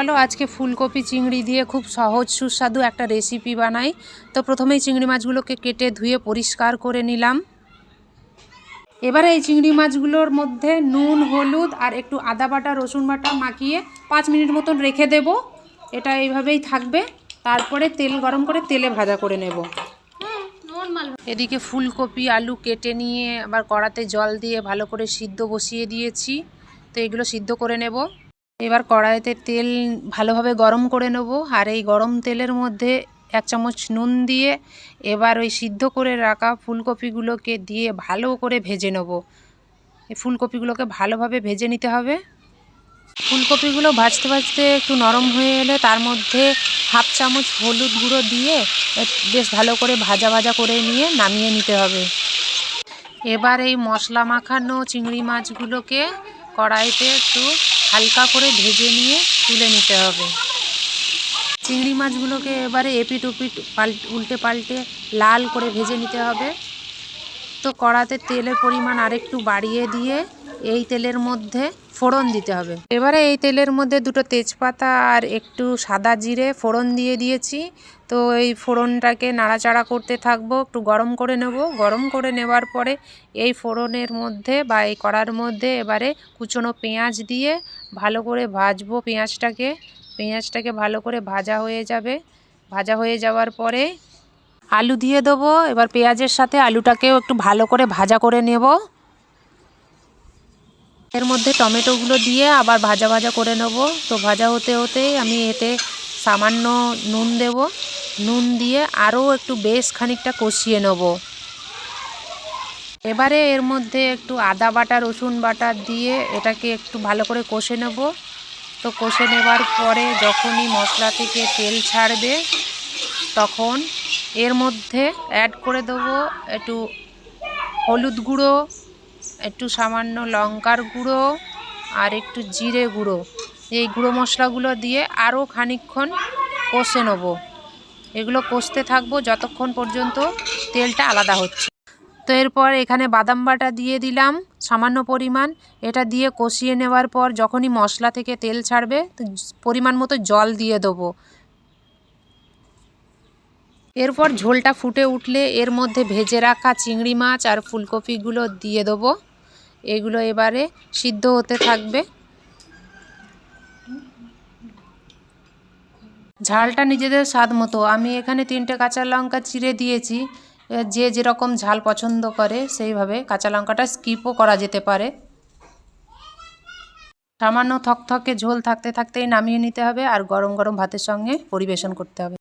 চলো, আজকে ফুলকপি চিংড়ি দিয়ে খুব সহজ, সুস্বাদু একটা রেসিপি বানাই। তো প্রথমেই চিংড়ি মাছগুলোকে কেটে ধুয়ে পরিষ্কার করে নিলাম। এবারে এই চিংড়ি মাছগুলোর মধ্যে নুন, হলুদ আর একটু আদা বাটা, রসুন বাটা মাখিয়ে পাঁচ মিনিট মতন রেখে দেব। এটা এইভাবেই থাকবে। তারপরে তেল, গরম করে তেলে ভাজা করে নেব। এদিকে ফুলকপি, আলু কেটে নিয়ে আবার কড়াতে জল দিয়ে ভালো করে সিদ্ধ বসিয়ে দিয়েছি। তো এগুলো সিদ্ধ করে নেব। এবার কড়াইতে তেল ভালোভাবে গরম করে নেব আর এই গরম তেলের মধ্যে এক চামচ নুন দিয়ে এবার ওই সিদ্ধ করে রাখা ফুলকপিগুলোকে দিয়ে ভালো করে ভেজে নেব। এই ফুলকপিগুলোকে ভালোভাবে ভেজে নিতে হবে। ফুলকপিগুলো ভাজতে ভাজতে একটু নরম হয়ে এলে তার মধ্যে হাফ চামচ হলুদ গুঁড়ো দিয়ে বেশ ভালো করে ভাজা ভাজা করে নিয়ে নামিয়ে নিতে হবে। এবার এই মশলা মাখানো চিংড়ি মাছগুলোকে কড়াইতে একটু হালকা করে ভেজে নিয়ে তুলে নিতে হবে। চিংড়ি মাছগুলোকে এবারে এপিট ওপিট পাল, উল্টে পাল্টে লাল করে ভেজে নিতে হবে। তো কড়াতে তেলের পরিমাণ আরেকটু বাড়িয়ে দিয়ে এই তেলের মধ্যে ফোড়ন দিতে হবে। এবারে এই তেলের মধ্যে দুটো তেজপাতা আর একটু সাদা জিরে ফোড়ন দিয়ে দিয়েছি। তো এই ফোড়নটাকে নাড়াচাড়া করতে থাকব, একটু গরম করে নেব। গরম করে নেওয়ার পরে এই ফোড়নের মধ্যে বা এই কড়ার মধ্যে এবারে কুচনো পেঁয়াজ দিয়ে ভালো করে ভাজবো পেঁয়াজটাকে। পেঁয়াজটাকে ভালো করে ভাজা হয়ে যাবে। ভাজা হয়ে যাওয়ার পরে আলু দিয়ে দেবো। এবার পেঁয়াজের সাথে আলুটাকেও একটু ভালো করে ভাজা করে নেব। এর মধ্যে টমেটোগুলো দিয়ে আবার ভাজা ভাজা করে নেব। তো ভাজা হতে হতেই আমি এতে সামান্য নুন দেব। নুন দিয়ে আরও একটু বেশ খানিকটা কষিয়ে নেব। এবারে এর মধ্যে একটু আদা বাটা, রসুন বাটা দিয়ে এটাকে একটু ভালো করে কষে নেব। তো কষে নেবার পরে যখনই মশলা থেকে তেল ছাড়বে, তখন এর মধ্যে অ্যাড করে দেবো একটু হলুদ গুঁড়ো একটু সামান্য লঙ্কার গুঁড়ো আর একটু জিরে গুঁড়ো। এই গুঁড়ো মশলাগুলো দিয়ে আরও খানিকক্ষণ কষে নেব। এগুলো কষতে থাকব যতক্ষণ পর্যন্ত তেলটা আলাদা হচ্ছে। তো এরপর এখানে বাদাম বাটা দিয়ে দিলাম সামান্য পরিমাণ। এটা দিয়ে কষিয়ে নেওয়ার পর যখনই মশলা থেকে তেল ছাড়বে, তো পরিমাণ মতো জল দিয়ে দেবো। এরপর ঝোলটা ফুটে উঠলে এর মধ্যে ভেজে রাখা চিংড়ি মাছ আর ফুলকপিগুলো দিয়ে দেবো। এগুলো এবারে সিদ্ধ হতে থাকবে। ঝালটা নিজেদের স্বাদ মতো। আমি এখানে তিনটে কাঁচা লঙ্কা চিড়ে দিয়েছি। যে যেরকম ঝাল পছন্দ করে সেইভাবে কাঁচা লঙ্কাটা স্কিপও করা যেতে পারে। সামান্য থকথকে ঝোল থাকতে থাকতেই নামিয়ে নিতে হবে আর গরম গরম ভাতের সঙ্গে পরিবেশন করতে হবে।